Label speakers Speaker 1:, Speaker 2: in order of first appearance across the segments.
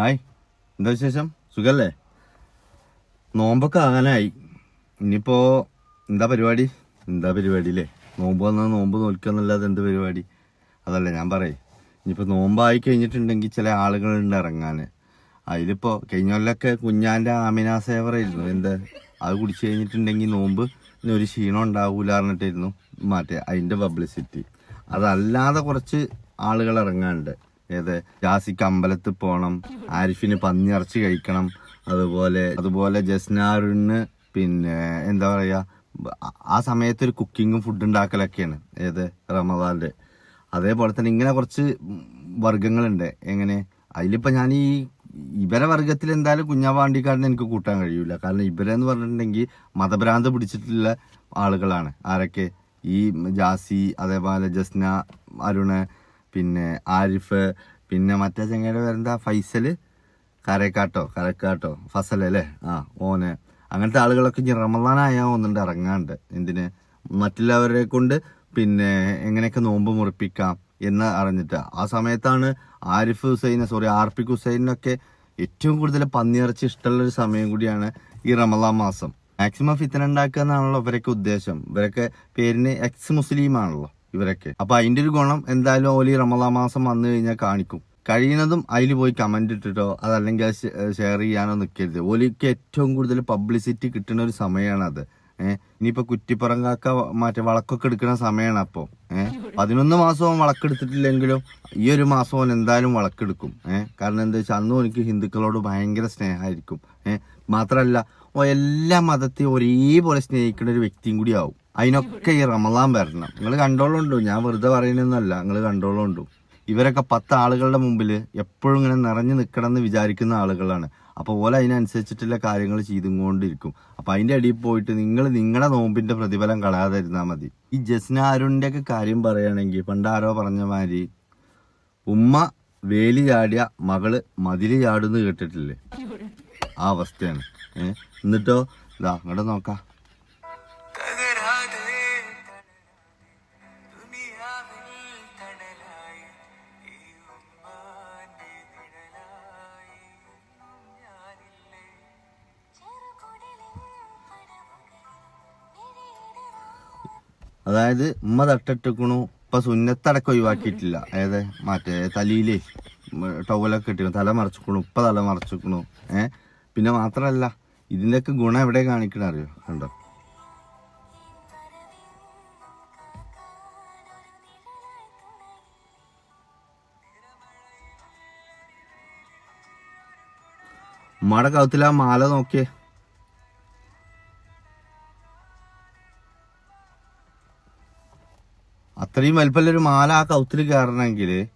Speaker 1: Hi. എന്താ വിശേഷം? സുഖല്ലേ? നോമ്പൊക്കെ ആകാനായി ഇനിയിപ്പോ എന്താ പരിപാടി? എന്താ പരിപാടി അല്ലേ നോമ്പ് വന്നാൽ നോമ്പ് നോക്കാന്നല്ലാതെ എന്ത് പരിപാടി? അതല്ലേ ഞാൻ പറയേ. ഇനിയിപ്പോൾ നോമ്പായി കഴിഞ്ഞിട്ടുണ്ടെങ്കിൽ ചില ആളുകളുണ്ട് ഇറങ്ങാൻ അതിലിപ്പോൾ കഴിഞ്ഞ കൊല്ലമൊക്കെ കുഞ്ഞാന്റെ ആമിന സേവറായിരുന്നു. എന്താ? അത് കുടിച്ചു കഴിഞ്ഞിട്ടുണ്ടെങ്കിൽ നോമ്പ് ഒരു ക്ഷീണം ഉണ്ടാവൂല പറഞ്ഞിട്ടായിരുന്നു. മറ്റേ അതിന്റെ പബ്ലിസിറ്റി അതല്ലാതെ കുറച്ച് ആളുകൾ ഇറങ്ങാനുണ്ട്. ഏത്? ജാസിക്ക് അമ്പലത്തിൽ പോണം ആരിഫിന് പന്നിയിറച്ചി കഴിക്കണം അതുപോലെ അതുപോലെ ജസ്നാറിന് പിന്നെ എന്താ പറയാ ആ- സമയത്ത് ഒരു കുക്കിങ്ങും ഫുഡ് ഉണ്ടാക്കലൊക്കെയാണ് ഏത്? റമദാന്റെ അതേപോലെ തന്നെ ഇങ്ങനെ കുറച്ച് വർഗങ്ങളുണ്ട് എങ്ങനെ? അതിലിപ്പോ ഞാൻ ഈ ഇവരെ വർഗത്തിൽ എന്തായാലും കുഞ്ഞാവാണ്ടിക്കാരനെ എനിക്ക് കൂട്ടാൻ കഴിയൂല. കാരണം ഇവരെന്ന് പറഞ്ഞിട്ടുണ്ടെങ്കിൽ മതഭ്രാന്ത് പിടിച്ചിട്ടുള്ള ആളുകളാണ്. ആരൊക്കെ? ഈ ജാസി അതേപോലെ ജസ്ന അരുണ് പിന്നെ ആരിഫ് പിന്നെ മറ്റേ ചങ്ങയുടെ പേരെന്താ? ഫൈസൽ. കരക്കാട്ടോ കരക്കാട്ടോ. ഫസൽ അല്ലേ? ആ ഓന്. അങ്ങനത്തെ ആളുകളൊക്കെ ഇനി റമദാനായ ഒന്നുണ്ട് ഇറങ്ങാണ്ട്. എന്തിന്? മറ്റുള്ളവരെ കൊണ്ട് പിന്നെ എങ്ങനെയൊക്കെ നോമ്പ് മുറിപ്പിക്കാം എന്ന് അറിഞ്ഞിട്ട്. ആ സമയത്താണ് ആരിഫ് ഹുസൈനെ സോറി ആർഫിഖ് ഹുസൈനൊക്കെ ഏറ്റവും കൂടുതൽ പന്നിയിറച്ചി ഇഷ്ടമുള്ള ഒരു സമയം കൂടിയാണ് ഈ റമദാൻ മാസം. മാക്സിമം ഫിത്തന ഉണ്ടാക്കുക എന്നാണല്ലോ ഇവരൊക്കെ ഉദ്ദേശം. ഇവരൊക്കെ പേരിന് എക്സ് മുസ്ലിം ആണല്ലോ ഇവരൊക്കെ. അപ്പൊ അതിന്റെ ഒരു ഗുണം എന്തായാലും ഓലി റമള മാസം വന്നു കഴിഞ്ഞാൽ കാണിക്കും. കഴിയുന്നതും അതിൽ പോയി കമന്റ് ഇട്ടിട്ടോ അതല്ലെങ്കിൽ അത് ഷെയർ ചെയ്യാനോ നിൽക്കരുത് ഓലിക്ക് ഏറ്റവും കൂടുതൽ പബ്ലിസിറ്റി കിട്ടുന്ന ഒരു സമയമാണ് അത്. ഏഹ് ഇനിയിപ്പോ കുറ്റിപ്പുറം കാക്ക മറ്റേ വളക്കൊക്കെ എടുക്കുന്ന സമയമാണ് അപ്പോ. ഏഹ് പതിനൊന്ന് മാസവും വളക്കെടുത്തിട്ടില്ലെങ്കിലും ഈ ഒരു മാസം അവൻ എന്തായാലും വളക്കെടുക്കും. ഏഹ് കാരണം എന്താ വെച്ചാൽ അന്നും എനിക്ക് ഹിന്ദുക്കളോട് ഭയങ്കര സ്നേഹമായിരിക്കും. ഏഹ് മാത്രല്ല എല്ലാ മതത്തെയും ഒരേപോലെ സ്നേഹിക്കുന്ന ഒരു വ്യക്തിയും കൂടി ആവും. അതിനൊക്കെ ഈ റമദാൻ വരണം. നിങ്ങൾ കണ്ടോളുണ്ടോ? ഞാൻ വെറുതെ പറയുന്നൊന്നല്ല നിങ്ങൾ കണ്ടോളുണ്ടു? ഇവരൊക്കെ പത്ത് ആളുകളുടെ മുമ്പിൽ എപ്പോഴും ഇങ്ങനെ നിറഞ്ഞു നിൽക്കണം എന്ന് വിചാരിക്കുന്ന ആളുകളാണ്. അപ്പോൾ ഓല അതിനനുസരിച്ചിട്ടുള്ള കാര്യങ്ങൾ ചെയ്തുകൊണ്ടിരിക്കും. അപ്പോൾ അതിന്റെ അടിയിൽ പോയിട്ട് നിങ്ങൾ നിങ്ങളുടെ നോമ്പിന്റെ പ്രതിഫലം കളയാതെ കളയാതിരുന്നാൽ മതി. ഈ ജസ്ന അരുണിന്റെയൊക്കെ കാര്യം പറയുകയാണെങ്കിൽ പണ്ടാരോ പറഞ്ഞ മാതിരി ഉമ്മ വേലി ചാടിയ മകൾ മതിൽ ചാടുന്നു കേട്ടിട്ടില്ലേ? ആ അവസ്ഥയാണ്. എന്നിട്ടോ? ഇതാ അങ്ങോട്ട് നോക്കാം. അതായത് ഉമ്മ തട്ടിട്ടിക്കണു ഇപ്പൊ സുന്നത്തടക്കം ഒഴിവാക്കിയിട്ടില്ല. അതായത് മറ്റേ തലയിലേ ടവലൊക്കെ ഇട്ടിരുന്നു. തല മറച്ചിക്കണു ഇപ്പൊ തല മറച്ചിക്കണു. ഏ? പിന്നെ മാത്രല്ല ഇതിന്റെയൊക്കെ ഗുണം എവിടെ കാണിക്കണ അറിയോ? കണ്ടോ? ഉമ്മയുടെ കൗത്തിലാ മാല നോക്കിയേ. അത്രയും വലിപ്പമുള്ള ഒരു മാല ആ കൗത്തിൽ കയറണമെങ്കിൽ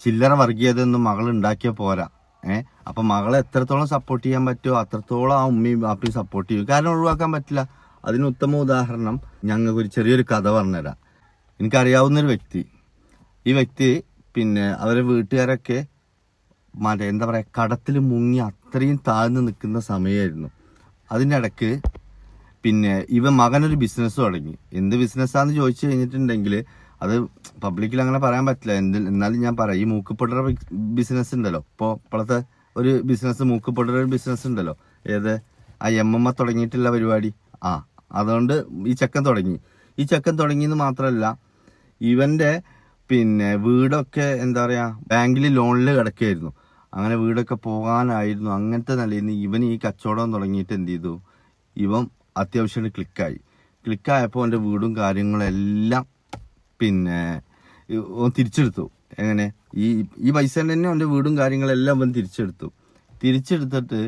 Speaker 1: ചില്ലറ വർഗീയതൊന്നും മകൾ ഉണ്ടാക്കിയ പോരാ. ഏഹ് അപ്പൊ മകളെ എത്രത്തോളം സപ്പോർട്ട് ചെയ്യാൻ പറ്റുമോ അത്രത്തോളം ആ ഉമ്മയും ബാപ്പയും സപ്പോർട്ട് ചെയ്യും. കാരണം ഒഴിവാക്കാൻ പറ്റില്ല. അതിന് ഉത്തമ ഉദാഹരണം ഞങ്ങൾക്ക് ഒരു ചെറിയൊരു കഥ പറഞ്ഞുതരാം. എനിക്കറിയാവുന്ന ഒരു വ്യക്തി. ഈ വ്യക്തി പിന്നെ അവരെ വീട്ടുകാരൊക്കെ മറ്റേ എന്താ പറയാ കടത്തിൽ മുങ്ങി അത്രയും താഴ്ന്നു നിൽക്കുന്ന സമയമായിരുന്നു. അതിന്റെ ഇടയ്ക്ക് പിന്നെ ഇവ മകനൊരു ബിസിനസ് തുടങ്ങി. എന്ത് ബിസിനസ്സാന്ന് ചോദിച്ചു കഴിഞ്ഞിട്ടുണ്ടെങ്കിൽ അത് പബ്ലിക്കിൽ അങ്ങനെ പറയാൻ പറ്റില്ല. എന്തിൽ എന്നാലും ഞാൻ പറയാം. ഈ മൂക്കുപൊട്ടറ ബിസിനസ് ഉണ്ടല്ലോ. ഇപ്പോൾ ഇപ്പോഴത്തെ ഒരു ബിസിനസ് മൂക്കുപൊട്ടറ ബിസിനസ് ഉണ്ടല്ലോ. ഏത്? ആ എം എം എ തുടങ്ങിയിട്ടുള്ള പരിപാടി. ആ അതുകൊണ്ട് ഈ ചക്കൻ തുടങ്ങി. ഈ ചെക്കൻ തുടങ്ങിയെന്ന് മാത്രമല്ല ഇവന്റെ പിന്നെ വീടൊക്കെ എന്താ പറയുക ബാങ്കിൽ ലോണിൽ കിടക്കുകയായിരുന്നു അങ്ങനെ വീടൊക്കെ പോകാനായിരുന്നു. അങ്ങനത്തെ നിലയിൽ നിന്ന് ഇവൻ ഈ കച്ചവടം തുടങ്ങിയിട്ട് എന്ത് ചെയ്തു? ഇവൻ അത്യാവശ്യം ക്ലിക്കായി ക്ലിക്കായപ്പോൾ എന്റെ വീടും കാര്യങ്ങളും എല്ലാം പിന്നെ തിരിച്ചെടുത്തു. എങ്ങനെ? ഈ ഈ പൈസ തന്നെ അവന്റെ വീടും കാര്യങ്ങളെല്ലാം അവൻ തിരിച്ചെടുത്തു. തിരിച്ചെടുത്തിട്ട്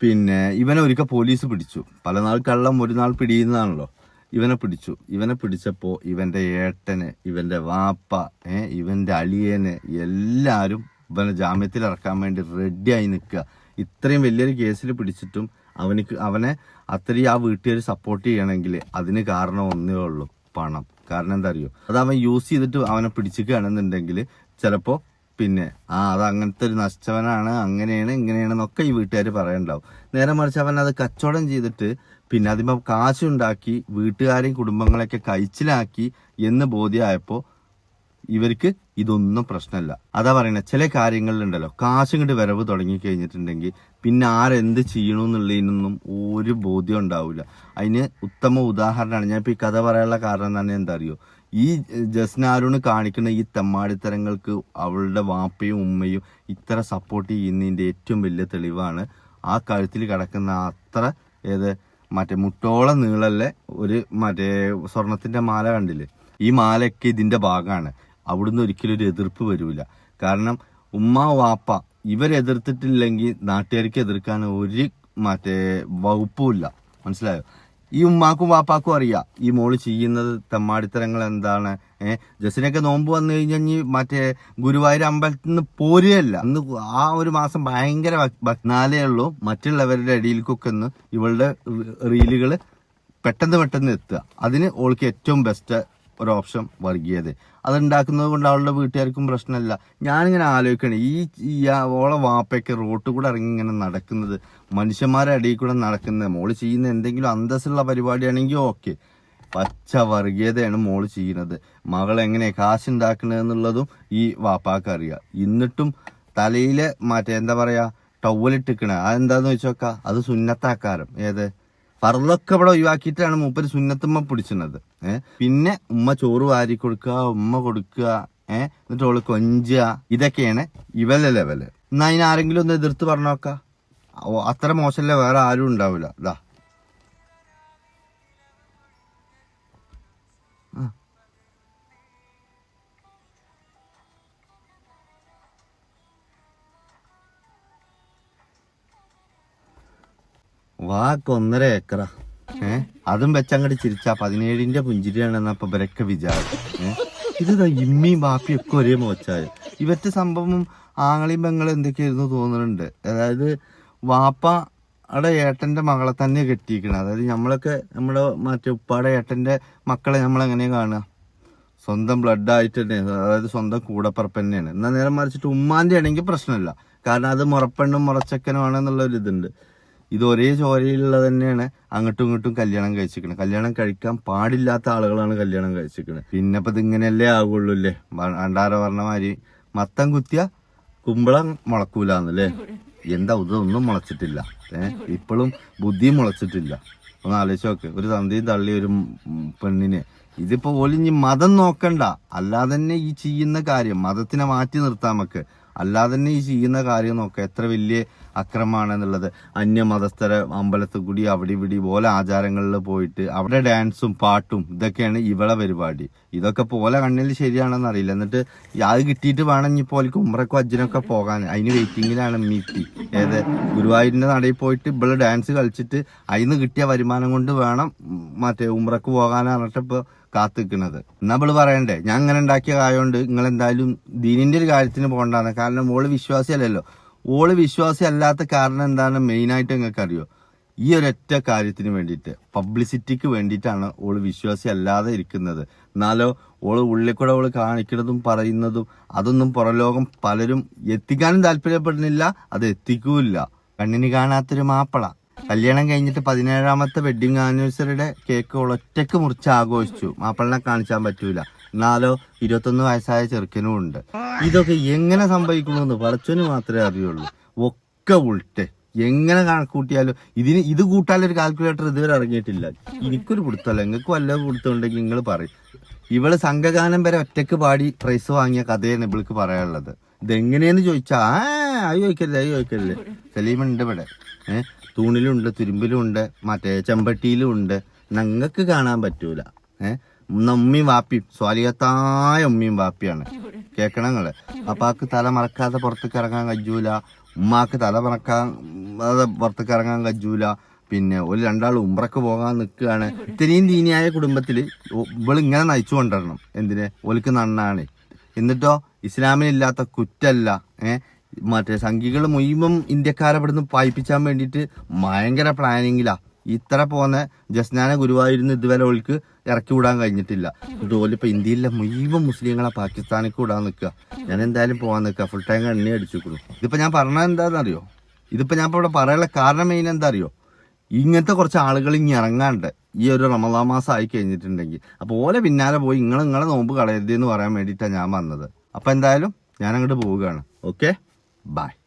Speaker 1: പിന്നെ ഇവനെ ഒരിക്കൽ പോലീസ് പിടിച്ചു. പല നാൾ കള്ളം ഒരു നാൾ പിടിയുന്നതാണല്ലോ. ഇവനെ പിടിച്ചു. ഇവനെ പിടിച്ചപ്പോൾ ഇവന്റെ ഏട്ടന് ഇവന്റെ വാപ്പ ഏ ഇവന്റെ അളിയന് എല്ലാവരും ഇവനെ ജാമ്യത്തിൽ ഇറക്കാൻ വേണ്ടി റെഡിയായി നിൽക്കുക. ഇത്രയും വലിയൊരു കേസിൽ പിടിച്ചിട്ടും അവനിക്ക് അവനെ അത്രയും ആ വീട്ടുകാർ സപ്പോർട്ട് ചെയ്യണമെങ്കിൽ അതിന് കാരണം ഒന്നേ ഉള്ളൂ പണം. കാരണം എന്താ അറിയോ അത് അവൻ യൂസ് ചെയ്തിട്ട് അവനെ പിടിച്ചിക്കുകയാണെന്നുണ്ടെങ്കിൽ ചിലപ്പോ പിന്നെ ആ അത് അങ്ങനത്തെ ഒരു നഷ്ടവനാണ് അങ്ങനെയാണ് ഇങ്ങനെയാണെന്നൊക്കെ ഈ വീട്ടുകാർ പറയണ്ടാവും. നേരെ മറിച്ച് അവൻ അത് കച്ചവടം ചെയ്തിട്ട് പിന്നെ അതിപ്പോ കാശുണ്ടാക്കി വീട്ടുകാരെയും കുടുംബങ്ങളെയൊക്കെ കഴിച്ചിലാക്കി എന്ന് ബോധ്യമായപ്പോ ഇവർക്ക് ഇതൊന്നും പ്രശ്നമല്ല. അതാ പറയണേ ചില കാര്യങ്ങളിലുണ്ടല്ലോ കാശ് ഇങ്ങോട്ട് വരവ് തുടങ്ങി കഴിഞ്ഞിട്ടുണ്ടെങ്കിൽ പിന്നെ ആരെന്ത് ചെയ്യണമെന്നുള്ളതിനൊന്നും ഒരു ബോധ്യം ഉണ്ടാവില്ല അതിന് ഉത്തമ ഉദാഹരണമാണ്. ഞാൻ ഇപ്പൊ ഈ കഥ പറയാനുള്ള കാരണം തന്നെ എന്താ അറിയോ ഈ ജസ്നാരുണ് കാണിക്കുന്ന ഈ തെമ്മാടിത്തരങ്ങൾക്ക് അവളുടെ വാപ്പയും ഉമ്മയും ഇത്ര സപ്പോർട്ട് ചെയ്യുന്നതിന്റെ ഏറ്റവും വലിയ തെളിവാണ് ആ കഴുത്തിൽ കിടക്കുന്ന അത്ര ഏത് മറ്റേ മുട്ടോളം നീളല്ലേ ഒരു മറ്റേ സ്വർണത്തിന്റെ മാല കണ്ടില്ലേ? ഈ മാലയൊക്കെ ഇതിന്റെ ഭാഗമാണ്. അവിടുന്ന് ഒരിക്കലും ഒരു എതിർപ്പ് വരൂല. കാരണം ഉമ്മ വാപ്പ ഇവരെതിർത്തിട്ടില്ലെങ്കിൽ നാട്ടുകാർക്ക് എതിർക്കാൻ ഒരു മറ്റേ വകുപ്പുമില്ല മനസ്സിലായോ? ഈ ഉമ്മാക്കും വാപ്പാക്കും അറിയാം. ഈ മോൾ ചെയ്യുന്നത് തെമ്മാടിത്തരങ്ങൾ എന്താണ്? ഏഹ്? ജസിനൊക്കെ നോമ്പ് വന്നു കഴിഞ്ഞാൽ ഇനി മറ്റേ ഗുരുവായൂർ അമ്പലത്തിൽ നിന്ന് പോരുകയല്ല. അന്ന് ആ ഒരു മാസം ഭയങ്കര ഭക്- ഭക്നാലേ ഉള്ളൂ. മറ്റുള്ളവരുടെ ഇടയിലേക്കൊക്കെ ഒന്ന് ഇവളുടെ റീലുകൾ പെട്ടെന്ന് പെട്ടെന്ന് എത്തുക. അതിന് ഓൾക്ക് ഏറ്റവും ബെസ്റ്റ് ഒരു ഓപ്ഷൻ വർഗീയത. അതുണ്ടാക്കുന്നത് കൊണ്ട് അവളുടെ വീട്ടുകാർക്കും പ്രശ്നമില്ല. ഞാനിങ്ങനെ ആലോചിക്കണം. ഈ ഓളെ വാപ്പയൊക്കെ റോട്ടിൽ കൂടെ ഇറങ്ങി ഇങ്ങനെ നടക്കുന്നത് മനുഷ്യന്മാരുടെ അടിയിൽ കൂടെ നടക്കുന്നത് മോൾ ചെയ്യുന്ന എന്തെങ്കിലും അന്തസ്സുള്ള പരിപാടിയാണെങ്കിൽ ഓക്കെ. പച്ച വർഗീയതയാണ് മോൾ ചെയ്യുന്നത്. മകൾ എങ്ങനെ കാശുണ്ടാക്കുന്നത് എന്നുള്ളതും ഈ വാപ്പാക്ക് അറിയാം. എന്നിട്ടും തലയിലെ മറ്റേ എന്താ പറയുക ടവലിട്ടിക്കണ അതെന്താന്ന് വെച്ചോക്ക അത് സുന്നത്താക്കാരം. ഏത്? ഫറലൊക്കെ ഇവിടെ ഒഴിവാക്കിയിട്ടാണ് മൂപ്പര് സുന്നത്തുമ്മ പിടിച്ചിരുന്നത് ഏഹ് പിന്നെ ഉമ്മ ചോറ് വാരി കൊടുക്കുക ഉമ്മ കൊടുക്കുക ഏഹ് എന്നിട്ട് ഓൾ കൊഞ്ചുക. ഇതൊക്കെയാണ് ഇവലെ ലെവൽ. എന്നാ അതിനാരെങ്കിലും ഒന്ന് എതിർത്ത് പറഞ്ഞോക്ക. അത്ര മോശമല്ല വേറെ ആരും ഉണ്ടാവില്ല ഇതാ വാക്ക് ഒന്നര ഏക്കറ. ഏ? അതും വെച്ചങ്ങോട്ട് ചിരിച്ചാ പതിനേഴിന്റെ പുഞ്ചിരിയാണെന്ന് അപ്പൊ ഇവരൊക്കെ വിചാരം ഏ? ഇത് ഇമ്മിയും ബാപ്പിയും ഒക്കെ ഒരേ മോച്ചായ. ഇവറ്റ സംഭവം ആങ്ങളെയും പെങ്ങളും എന്തൊക്കെയായിരുന്നു തോന്നുന്നുണ്ട് അതായത് വാപ്പ അവിടെ ഏട്ടന്റെ മകളെ തന്നെ കെട്ടിയിരിക്കണം. അതായത് നമ്മളൊക്കെ നമ്മുടെ മറ്റേ ഉപ്പാടെ ഏട്ടന്റെ മക്കളെ നമ്മൾ നമ്മളെങ്ങനെയാ കാണുക? സ്വന്തം ബ്ലഡ് ആയിട്ട് തന്നെ അതായത് സ്വന്തം കൂടപ്പറപ്പ് തന്നെയാണ്. എന്നാൽ നേരം മറിച്ചിട്ട് ഉമ്മാന്റെ ആണെങ്കിൽ പ്രശ്നമില്ല. കാരണം അത് മുറപ്പെണ്ണും മുറച്ചക്കനുമാണെന്നുള്ള ഒരു ഇതുണ്ട് ഇത് ഒരേ ചോരയിലുള്ള തന്നെയാണ് അങ്ങോട്ടും ഇങ്ങോട്ടും കല്യാണം കഴിച്ചിരിക്കുന്നത് കല്യാണം കഴിക്കാൻ പാടില്ലാത്ത ആളുകളാണ് കല്യാണം കഴിച്ചിരിക്കുന്നത് പിന്നെ ഇപ്പം ഇതിങ്ങനെയല്ലേ ആകുള്ളൂ അല്ലേ അണ്ടാര പറഞ്ഞ മാതിരി മത്തം കുത്തിയ കുമ്പളം മുളക്കൂലെന്നല്ലേ? എന്താ ഇതൊന്നും മുളച്ചിട്ടില്ല. ഏഹ് ഇപ്പോഴും ബുദ്ധി മുളച്ചിട്ടില്ല. ഒന്ന് ആലോചിച്ച് നോക്ക്. ഒരു തന്തിയും തള്ളി ഒരു പെണ്ണിനെ. ഇതിപ്പോ ഒലിഞ്ഞ് മതം നോക്കണ്ട. അല്ലാതെ തന്നെ ഈ ചെയ്യുന്ന കാര്യം മതത്തിനെ മാറ്റി നിർത്താൻ നമുക്ക് അല്ലാതെ തന്നെ ഈ ചെയ്യുന്ന കാര്യം നോക്കുക എത്ര വലിയ അക്രമാണെന്നുള്ളത് അന്യമതസ്ഥരെ അമ്പലത്തിൽ കൂടി അവിടെ ഇവിടെ പോലെ ആചാരങ്ങളിൽ പോയിട്ട് അവിടെ ഡാൻസും പാട്ടും ഇതൊക്കെയാണ് ഇവളെ പരിപാടി. ഇതൊക്കെ പോലെ കണ്ണിൽ ശരിയാണെന്ന് അറിയില്ല. എന്നിട്ട് അത് കിട്ടിയിട്ട് വേണം ഇനി പോലെ ഉമ്രക്കും അജ്ജനൊക്കെ പോകാൻ. അതിന് വെയിറ്റിങ്ങിലാണ് മീറ്റി ഏത്? ഗുരുവായൂരിന്റെ നടയിൽ പോയിട്ട് ഇവൾ ഡാൻസ് കളിച്ചിട്ട് അതിന് കിട്ടിയ വരുമാനം കൊണ്ട് വേണം മറ്റേ ഉമ്രക്ക് ഇപ്പൊ കാത്തിക്കുന്നത് നമ്മൾ പറയണ്ടേ? ഞാൻ അങ്ങനെ ഉണ്ടാക്കിയ കായോണ്ട് നിങ്ങൾ എന്തായാലും ദീനിന്റെ ഒരു കാര്യത്തിന് പോകണ്ടാന്ന്. കാരണം ഓൾ വിശ്വാസിയല്ലല്ലോ. ഓൾ വിശ്വാസി അല്ലാത്ത കാരണം എന്താണ് മെയിൻ ആയിട്ട് നിങ്ങൾക്ക് അറിയോ ഈ ഒരൊറ്റ കാര്യത്തിന് വേണ്ടിയിട്ട് പബ്ലിസിറ്റിക്ക് വേണ്ടിയിട്ടാണ് ഓൾ വിശ്വാസി അല്ലാതെ ഇരിക്കുന്നത്. എന്നാലോ ഓൾ ഉള്ളിൽ കൂടെ ഓൾ കാണിക്കുന്നതും പറയുന്നതും അതൊന്നും പുറലോകം പലരും എത്തിക്കാനും താല്പര്യപ്പെടുന്നില്ല അത് എത്തിക്കൂല്ല. കണ്ണിന് കാണാത്തൊരു മാപ്പിള. കല്യാണം കഴിഞ്ഞിട്ട് പതിനേഴാമത്തെ വെഡിങ് ആനിവേഴ്സറിയുടെ കേക്ക് ഒളറ്റക്ക് മുറിച്ച് ആഘോഷിച്ചു മാപ്പിളിനെ കാണിച്ചാൻ പറ്റൂല. എന്നാലോ ഇരുപത്തൊന്ന് വയസ്സായ ചെറുക്കനും ഉണ്ട്. ഇതൊക്കെ എങ്ങനെ സംഭവിക്കണമെന്ന് പടച്ചോന് മാത്രമേ അറിയുള്ളൂ. ഒക്കെ ഉൾട്ടെ. എങ്ങനെ കണക്കൂട്ടിയാലും ഇതിന് ഇത് കൂട്ടാലൊരു കാൽക്കുലേറ്റർ ഇതുവരെ ഇറങ്ങിയിട്ടില്ല. എനിക്കൊരു പിടുത്തമല്ല. നിങ്ങൾക്ക് വല്ല പിടുത്തമുണ്ടെങ്കിൽ നിങ്ങൾ പറയും. ഇവൾ സംഘഗാനം വരെ ഒറ്റയ്ക്ക് പാടി പ്രൈസ് വാങ്ങിയ കഥയാണ് ഇവൾക്ക് പറയാനുള്ളത്. ഇതെങ്ങനെയെന്ന് ചോദിച്ചാ ആ അയ്യോ ചോദിക്കരുത് അയ്യോ ചോദിക്കരുത്. സലീമുണ്ട് ഇവിടെ. ഏഹ് തൂണിലുണ്ട് തുരുമ്പിലുണ്ട് മറ്റേ ചെമ്പട്ടിയിലുണ്ട്. ഞങ്ങൾക്ക് കാണാൻ പറ്റൂല. ഏഹ് ഉമ്മയും വാപ്പിയും സ്വാലികത്തായ ഉമ്മയും വാപ്പിയാണ്. കേക്കണങ്ങൾ അപ്പാക്ക് തല മറക്കാതെ പുറത്തേക്ക് ഇറങ്ങാൻ കഴിയൂല. ഉമ്മാക്ക് തല മറക്കാൻ അത് പുറത്തേക്ക് ഇറങ്ങാൻ കഴിയൂല. പിന്നെ ഒരു രണ്ടാൾ ഉമ്രക്ക് പോകാൻ നിൽക്കുകയാണ്. ഇത്രയും ദീനിയായ കുടുംബത്തിൽ ഇവളിങ്ങനെ നയിച്ചു കൊണ്ടുവരണം. എന്തിന്? ഒലിക്ക് നന്നാണ്. എന്നിട്ടോ ഇസ്ലാമിനില്ലാത്ത കുറ്റല്ല. ഏഹ് മറ്റേ സംഘികൾ മുഴുവൻ ഇന്ത്യക്കാരെ ഇവിടുന്ന് പായിപ്പിച്ചാൻ വേണ്ടിയിട്ട് ഭയങ്കര പ്ലാനിങ്ങിലാ. ഇത്ര പോന്ന ജസ്നാന ഗുരുവായൂരിന്ന് ഇതുവരെ ഓൾക്ക് ഇറക്കി വിടാൻ കഴിഞ്ഞിട്ടില്ല. ഇതുപോലെ ഇപ്പൊ ഇന്ത്യയിലെ മുഴുവൻ മുസ്ലിങ്ങളെ പാകിസ്ഥാനിക്ക് വിടാൻ നിൽക്കുക. ഞാൻ എന്തായാലും പോകാൻ നിൽക്കുക. ഫുൾ ടൈം എണ്ണി അടിച്ചിരിക്കുന്നു ഇതിപ്പോ ഞാൻ പറഞ്ഞത് എന്താണെന്നറിയോ? ഇതിപ്പോ ഞാൻ ഇപ്പോൾ ഇവിടെ പറയാനുള്ള കാരണം മെയിൻ എന്താ അറിയോ ഇങ്ങനത്തെ കുറച്ച് ആളുകൾ ഇനി ഇറങ്ങാണ്ട് ഈ ഒരു റമദാ മാസം ആയി കഴിഞ്ഞിട്ടുണ്ടെങ്കിൽ. അപ്പോൾ ഓലെ പിന്നാലെ പോയി നിങ്ങൾ നിങ്ങളെ നോമ്പ് കളയരുത് എന്ന് പറയാൻ വേണ്ടിയിട്ടാണ് ഞാൻ വന്നത്. അപ്പം എന്തായാലും ഞാൻ അങ്ങോട്ട് പോവുകയാണ്. Okay Bye.